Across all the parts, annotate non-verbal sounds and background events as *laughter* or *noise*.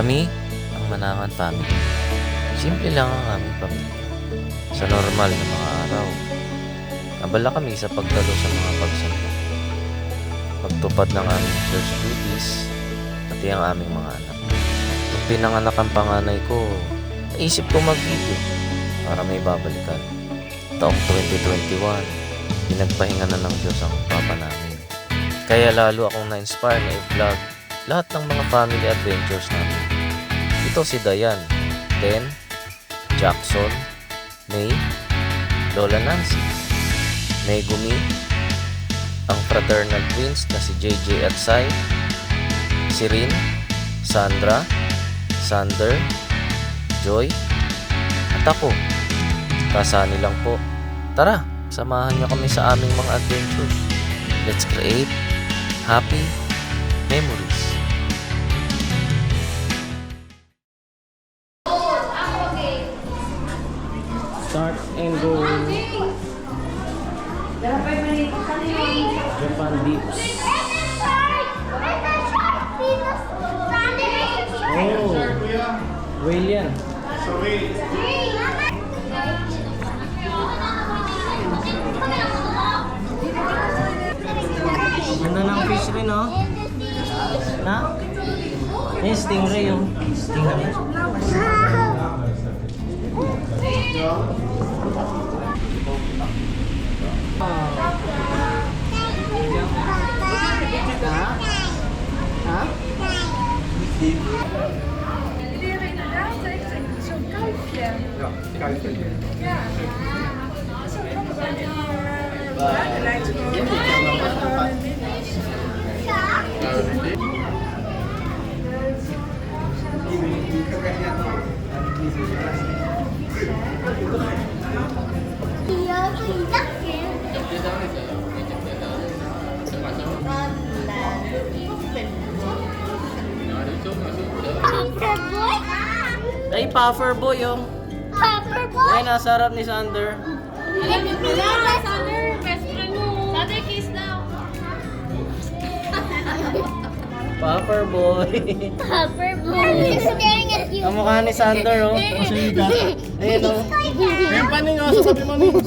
Kami, ang Manangan Family. Simple lang ang aming pamilya. Sa normal na mga araw, abala kami sa pagdalo sa mga pagsampo. Pagtupad ng aming church duties, pati ang aming mga anak. Nung pinanganak ang panganay ko, naisip ko mag-video para may babalikan. Taong 2021, pinagpahinga na ng Diyos ang papa namin. Kaya lalo akong na-inspire na i-vlog lahat ng mga family adventures namin. Ito si Dayan, Den, Jackson, May, Lola Nancy, Megumi, ang fraternal twins na si JJ at Sai, si Rin, Sandra, Sander, Joy, at ako. Kasani lang po. Tara, samahan niyo kami sa aming mga adventure. Let's create happy memories. Eh, stingray, oh. Stingray. Iedereen inderdaad heeft zo'n kuifje. Ja, kuifje. Ja. Het Ay, puffer boy, oh. Ay, nasa harap ni Sander. Puffer boy. Ang mukha ni Sander, *laughs* oh. *laughs* Ayun, oh. Ayan pa ning oh, sasabi mo ning. Who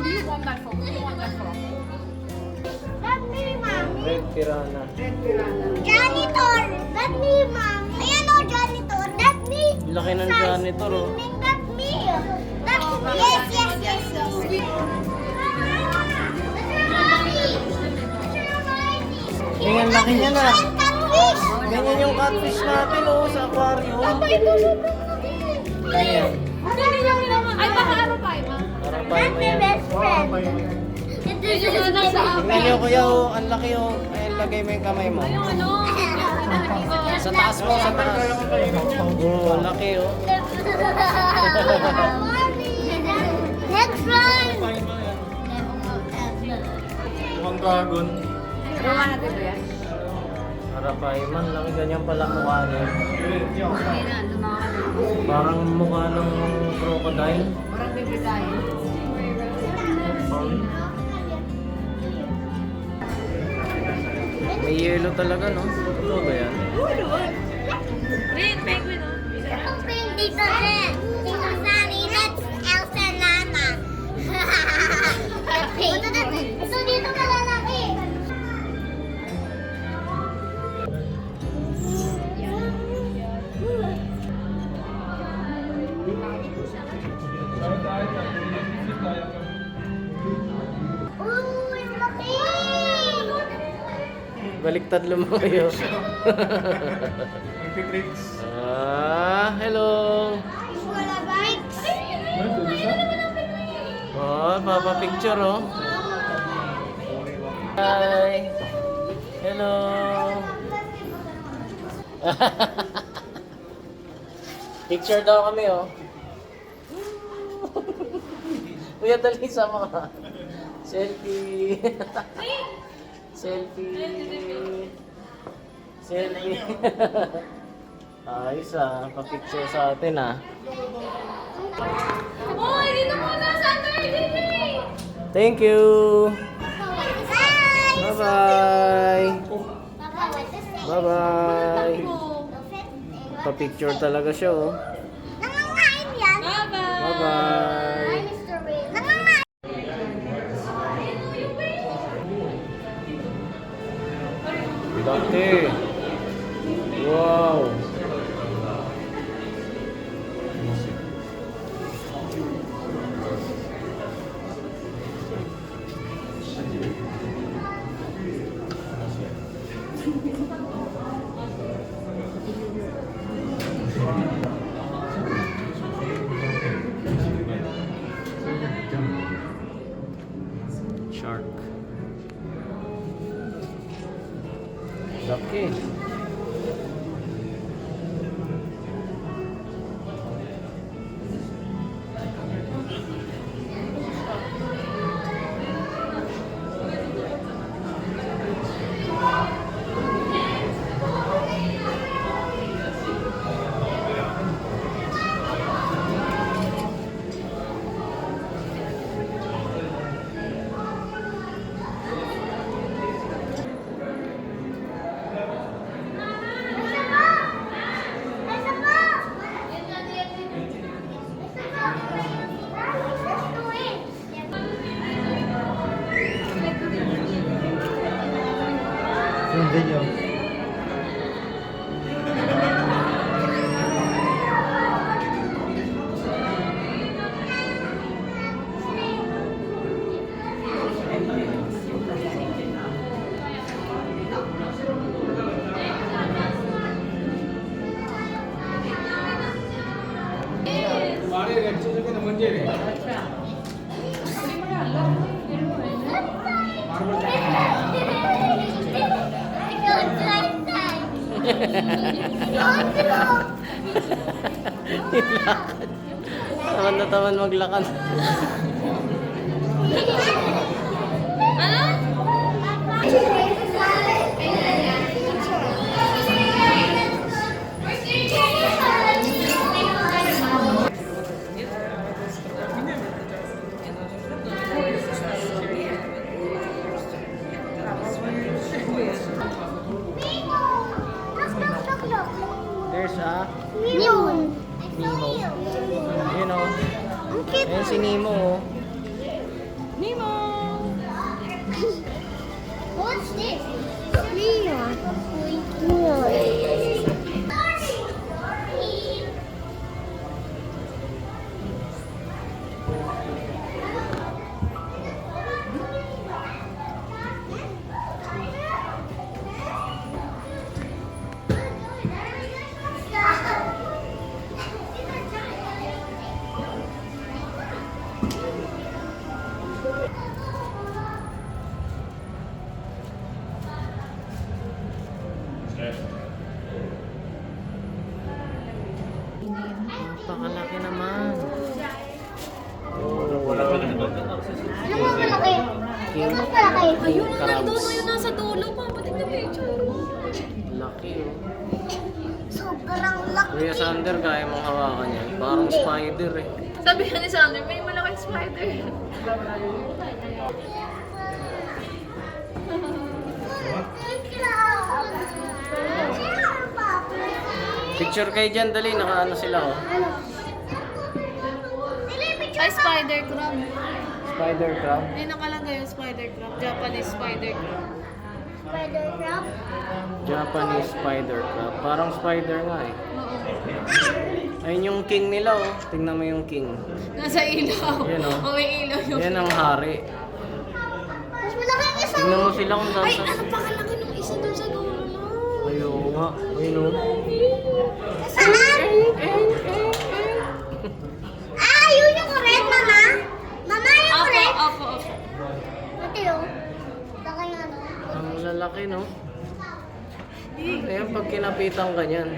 do you want that from? Who do you want that from? Red piranha. Janitor! That me, mom. Ayan o, janitor. That me. Laki ng janitor, oh. That me. That Yes, yes, yes, yes. Tingnan, laki niya na. Ganyan yung catfish natin, oh, sa aquarium. Ayan. Ay, baka ano pa, ma? Parang paano my yan. best friend. This is Tingnan niyo, kuya, oh. Ang laki, oh. Ayan, lagay mo yung kamay mo. Ano? *laughs* Sa taas mo, sa taas. Oh, ang laki, oh. *laughs* Next one. Mukhang dragon. Gawa natin ba yan? Harapayman, laki ganyan pala mukha niya. Okay na, lumawa ka na. Parang mukha ng crocodile. Parang baby tayo. May yellow talaga, no? Totoo ba yan? Rin, penguin, oh. Dito rin. Dito. That's Elsa Nana. *laughs* so Baliktad lumayo. Pipix. ah, hello. Wala bikes. Oh, papa-picture, oh. Hi. Hello. *laughs* Picture daw kami, oh. *laughs* Kuya, dali sa mga. Selfie. *laughs* Selfie. Selfie. *laughs* Ayos ah, pa-picture sa atin ah. Hoy, dito muna, Sander! Dito! Thank you. Bye! Bye-bye. Bye-bye. Pa-picture talaga siya, oh. Nangangain yan. Bye-bye! Bye-bye. Laki. Wow. Okay. Laki. Taman na Picture kayo dyan, dali. Nakaano sila oh. Ay, spider crab. Spider crab. May nakalagay yung spider crab. Japanese spider crab. Spider crab? Japanese spider crab. Parang spider nga eh. Oo. Ayun yung king nila oh. Tingnan mo yung king. Nasa ilaw. Yan, oh. Oh, may ilaw yung... Yan ang hari. Mas malaki yung isa. Tingnan mo sila kung Ay, saan ano pa kalaki nung isa dun sa dulo? Ayaw nga. Ayun oh. Saan? Ah, yun yung red, mama. Mama, yung Opo, red. opo, opo. Ate, oh. Laki nga, no? Ang lalaki no. Ayan, pag kinapitan ka niyan.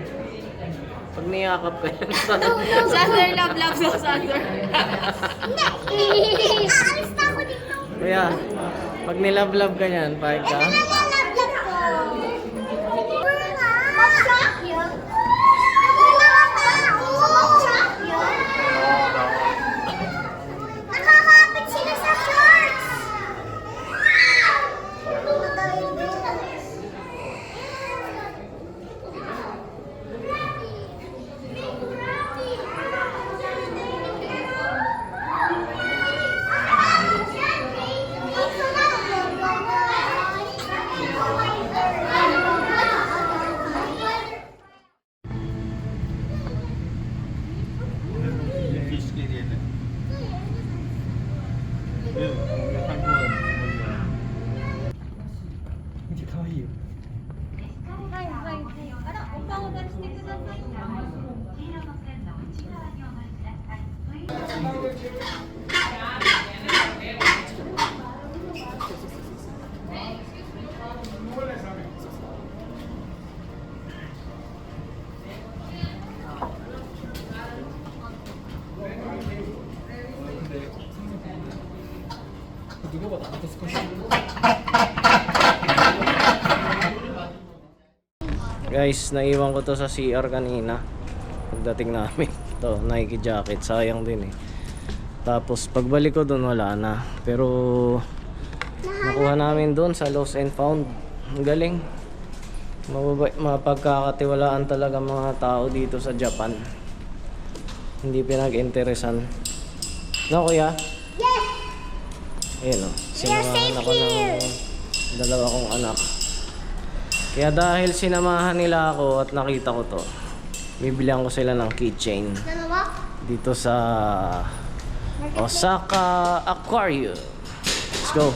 Pag niyakap ka yan. *laughs* Sander, love, love, love, Sander. Hindi. Aalis na ako dito. Kaya, pag nilablab ka niyan, pahig ka. Nalalaglag 可愛い。はいはいはい。あら、お顔出してください。Guys, naiwan ko to sa CR kanina. Pagdating namin. *laughs* To, Nike jacket. Sayang din eh. Tapos pagbalik ko doon wala na. Pero nakuha namin doon sa Lost and Found. Ang galing. Mababay, mapagkakatiwalaan talaga mga tao dito sa Japan. Hindi pinag-interesan. No, kuya? Yes! Ayun o. safe Sinamahan ako ng dalawa kong anak. Kaya dahil sinamahan nila ako at nakita ko to, bibilihan ko sila ng keychain dito sa Osaka Aquarium. Let's go.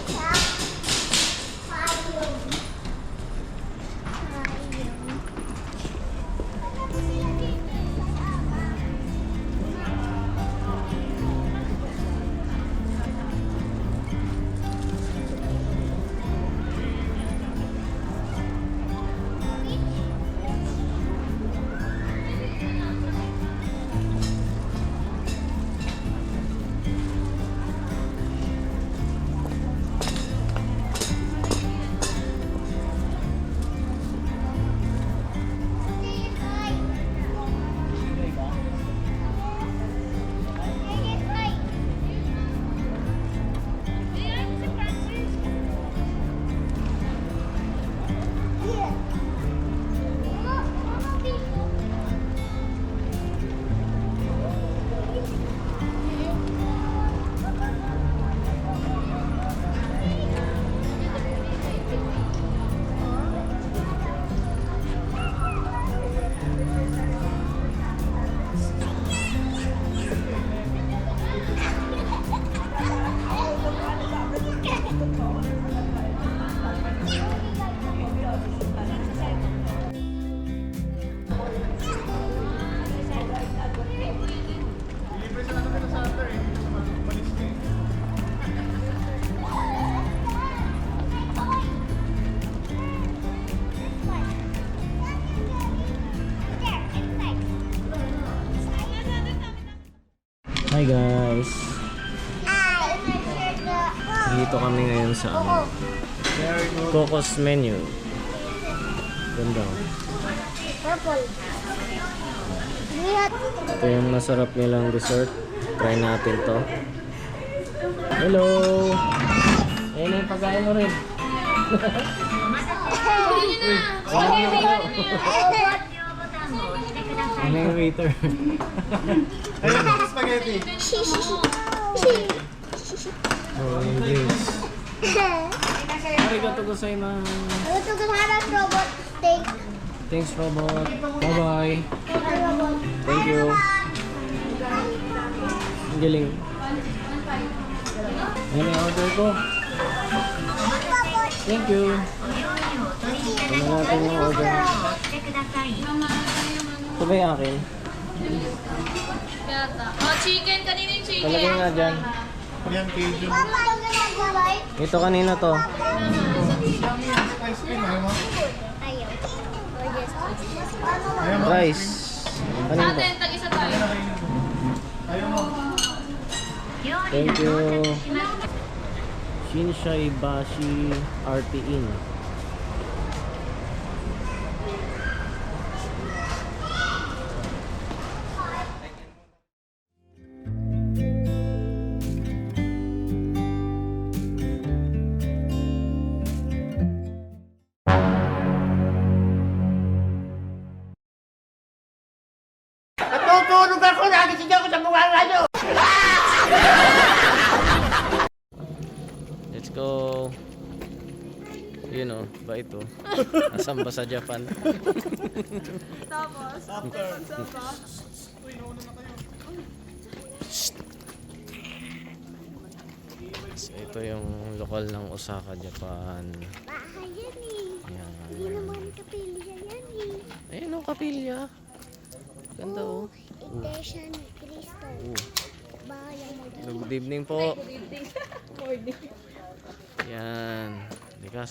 Hi guys. Dito kami ngayon sa ano. Cocos menu. Ganda. oh. Ito yung masarap nilang dessert. Try natin to. Hello! Ayun yung pagkain mo rin. Ano yung waiter? Ayun, spaghetti. *laughs* oh, drinks. Arigato gozaimasu. Ko sana robot steak. Thanks, robot. Bye-bye. Thank you. Ang galing. Yan yung order ko. Thank you. Ano natin yung order? Ito ba yung akin? Yata. Oh, chicken. Kanina yung chicken. Talagay nga dyan. Yan, Cajun. Ito kanina to. Ice cream, ayaw mo? Ayaw. Ba? Ayaw mo? Rice. Kanina to. Atin, tag-isa tayo. Ayaw mo? Thank you. Shinsai Bashi RT Inn. Nasaan ba sa Japan? Tapos, So, ito yung lokal ng Osaka, Japan. Bahay yan eh. Hindi naman kapilya yan eh. Ayun o, kapilya. Ganda oh. Iglesia ni Cristo. Oh. Bayan mo Good evening po. *laughs* Yan. Hindi ka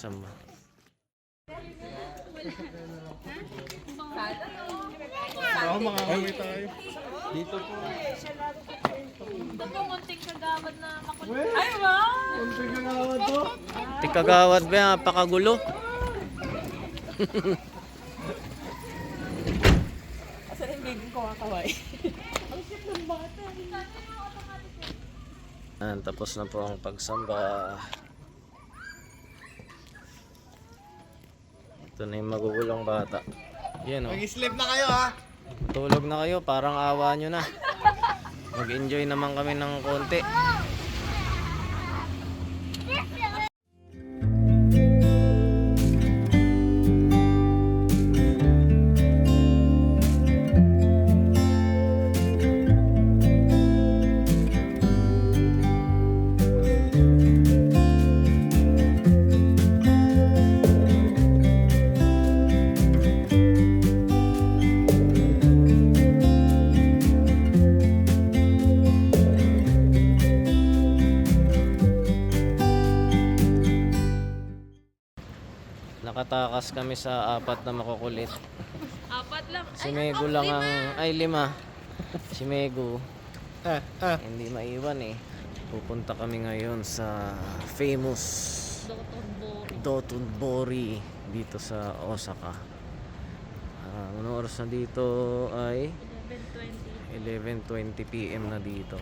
sama. Oo, mga kami tayo. Ay, wow! Kunting ka nga to. Tikagawad ba yan? Napakagulo. Asa yung baby ko kakaway? Yan, tapos na po ang pagsamba. Ito na yung magugulong bata. Yan oh. Mag-sleep na kayo ha. Tulog na kayo, parang awa nyo na. Mag-enjoy naman kami ng konti. Nakatakas kami sa apat na makukulit. Apat lang. Si Mego lang ang... Ay, lima. Si Mego. Ah, ah. Hindi maiwan eh. Pupunta kami ngayon sa famous Dotonbori dito sa Osaka. Ah, ano oras na dito ay 11.20 p.m. na dito.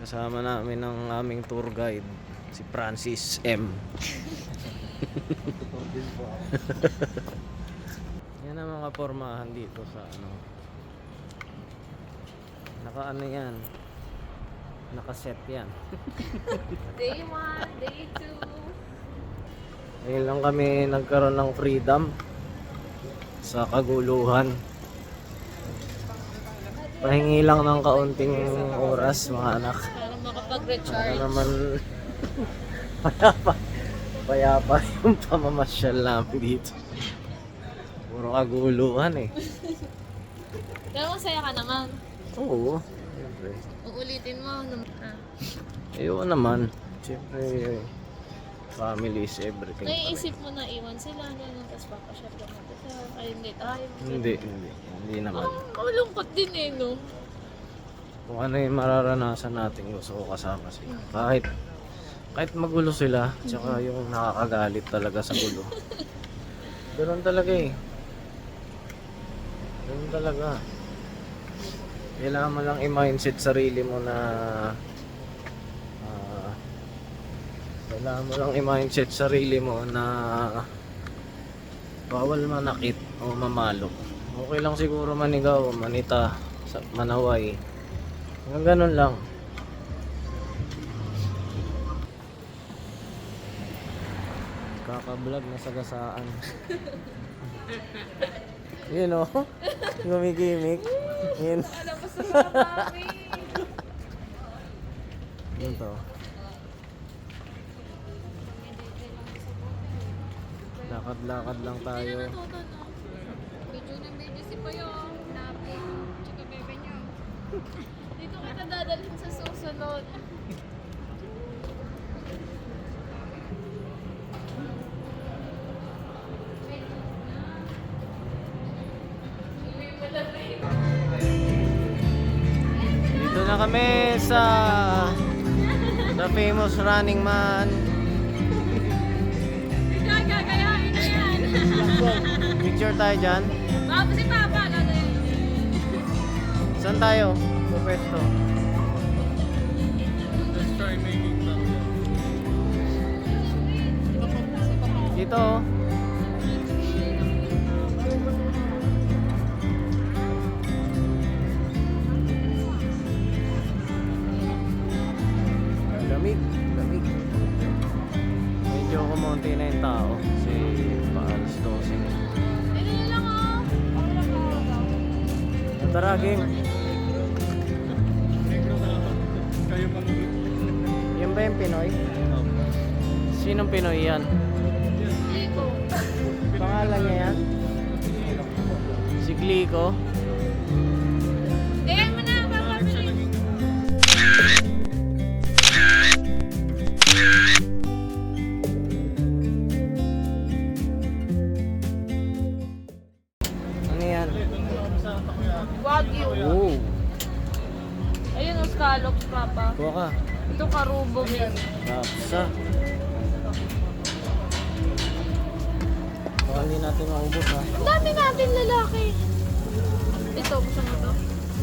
Kasama namin ang aming tour guide, si Francis M. *laughs* *laughs* Yan ang mga pormahan dito sa ano. Naka ano yan. Naka-set yan. *laughs* Day 1, day 2. Ngayon lang kami nagkaroon ng freedom sa kaguluhan. Pahingi lang ng kaunting oras mga anak. Para Para makapag-recharge. naman *laughs* payapa, payapa *laughs* yung pamamasyal namin dito. Puro kaguluhan eh. Pero masaya ka naman. Oo. Siyempre. Uulitin mo. nung- Ah. Ayoko naman. Siyempre, family is everything. Naiisip mo na iwan sila, gano'n, tapos papasyal ka natin sa, ay hindi tayo. Hindi, hindi. Hindi naman. Parang malungkot din eh, no? Kung ano yung mararanasan natin, gusto ko kasama sila. Kahit kahit magulo sila, tsaka yung nakakagalit talaga sa gulo. Ganun talaga eh. Ganun talaga. Kailangan mo lang i-mindset sarili mo na ah, kailangan mo lang i-mindset sarili mo na bawal manakit o mamalo. Okay lang siguro manigaw, manita, manaway. Hanggang ganun lang. Kaka-vlog na sagasaan. Yun o. Gumigimik. Yun. Alam ko sa mami. Yun to. Lakad-lakad lang tayo. Natuto, no? Medyo na medyo si Payo. Napi. Tsaka bebe niyo. Dito kita dadalhin sa susunod. Kami sa the famous running man. Bigla gagayain na yan. *laughs* Picture tayo dyan. Baka si Papa gagayain. Saan tayo? Pwesto. Let's try making. Dito oh. Tara, game. Yan ba yung Pinoy? Sinong Pinoy yan? Pangalan niya yan? Si Glico?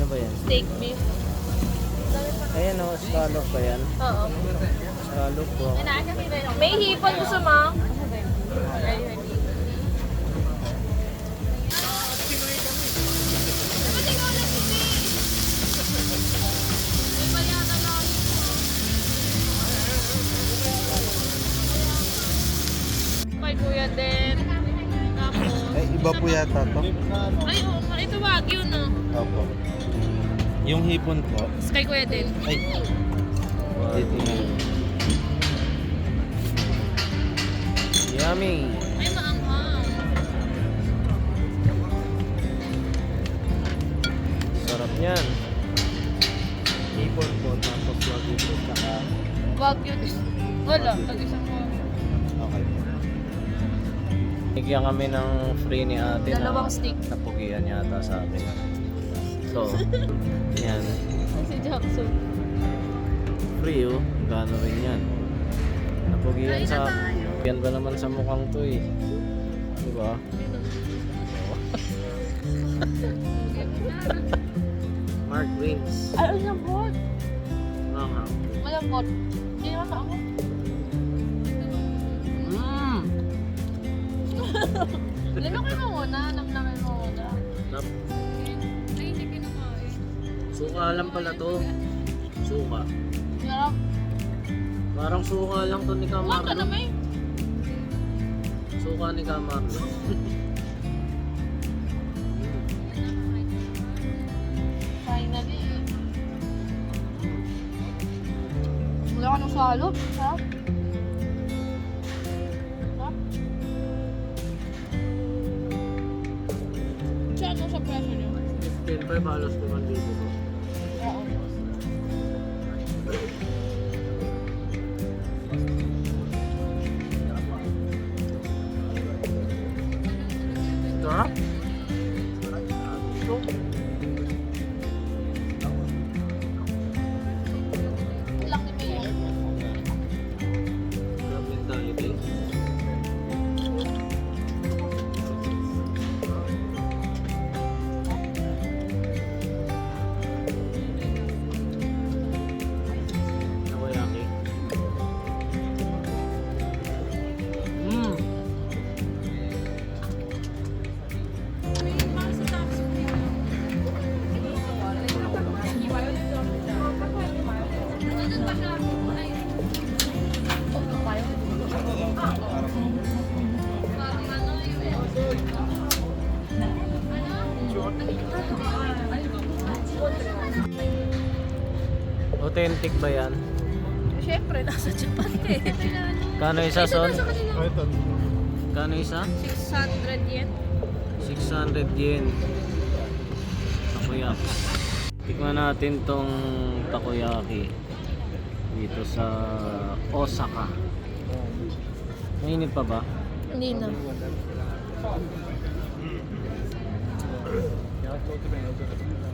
Ba yan? Steak beef. Ayan o, scallop ba yan? Oo. Scallop po. May hipon gusto mo? Kay kuya din. Tapos, Ay, iba po yata to. ay, oo ito wagyu no. Opo. Yung hipon po. Tapos Kay kuya din. Ay, dito na. Yummy! Ay, maanghang. Sarap niyan. Hipon po, tapos wagyu po, saka Wagyu. Wala, tag-isang wagyu. Okay. Bigyan kami ng free ni ate Dalawang na stick. napugian yata sa akin. So, *laughs* yan. Si Jackson. Free oh. Gano rin yan. Napugian Kain na sa... Yan ba naman sa mukhang to eh. Diba? *laughs* Mark Wings. Ay, ang lambot. Manghang. Malambot. Hindi naman ako. *laughs* Mmm! Linakin mo muna. Namnamin mo muna. Kinakain. Suka lang pala to. Suka. Sarap. Parang suka lang to ni Kuha ka Camarlo. na may. Suka ni Camarlo. *laughs* Finally. Wala ka ng salop. Ha? Ha? Siya ano sa presyo niyo? 15 halos 5,000 to. Ba yan? Siyempre, nasa Japan eh. Kano isa son? Oh, ito. Kano isa? 600 yen. 600 yen. Takoyaki. Tikman natin tong takoyaki dito sa Osaka. Mainit pa ba? Hindi na.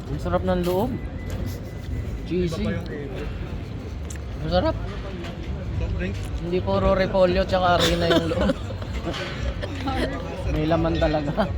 Ang sarap ng loob. Cheesy. Ang sarap. Soft drink? Hindi puro repolyo tsaka harina yung loob. *laughs* May laman talaga.